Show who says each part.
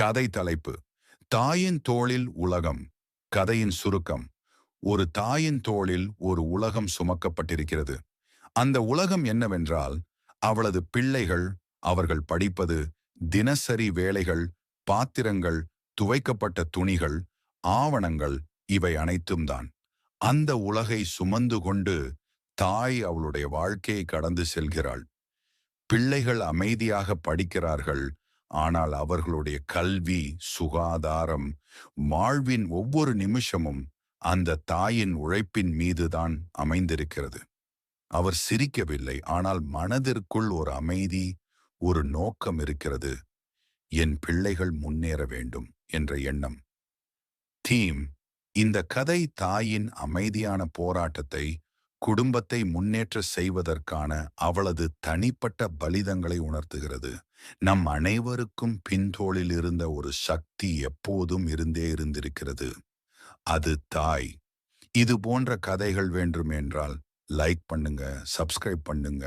Speaker 1: கதை தலைப்பு. தாயின் தோளில் உலகம் கதையின் சுருக்கம். ஒரு தாயின் தோளில் ஒரு உலகம் சுமக்கப்பட்டிருக்கிறது. அந்த உலகம் என்னவென்றால் அவளது பிள்ளைகள் அவர்கள் படிப்பது தினசரி வேலைகள் பாத்திரங்கள் துவைக்கப்பட்ட துணிகள் ஆவணங்கள் இவை அனைத்தும் தான். அந்த உலகை சுமந்து கொண்டு தாய் அவளுடைய வாழ்க்கையை கடந்து செல்கிறாள். பிள்ளைகள் அமைதியாக படிக்கிறார்கள். ஆனால் அவர்களுடைய கல்வி சுகாதாரம் வாழ்வின் ஒவ்வொரு நிமிஷமும் அந்த தாயின் உழைப்பின் மீதுதான் அமைந்திருக்கிறது. அவர் சிரிக்கவில்லை ஆனால் மனதிற்குள் ஒரு அமைதி ஒரு நோக்கம் இருக்கிறது. என் பிள்ளைகள் முன்னேற வேண்டும் என்ற எண்ணம். தீம் இந்த கதை தாயின் அமைதியான போராட்டத்தை குடும்பத்தை முன்னேற்ற செய்வதற்கான அவளது தனிப்பட்ட பலிதங்களை உணர்த்துகிறது. நம் அனைவருக்கும் பின்தோளில் இருந்த ஒரு சக்தி எப்போதும் இருந்தே இருந்திருக்கிறது. அது தாய். இது போன்ற கதைகள் வேண்டும் என்றால் லைக் பண்ணுங்க சப்ஸ்கிரைப் பண்ணுங்க.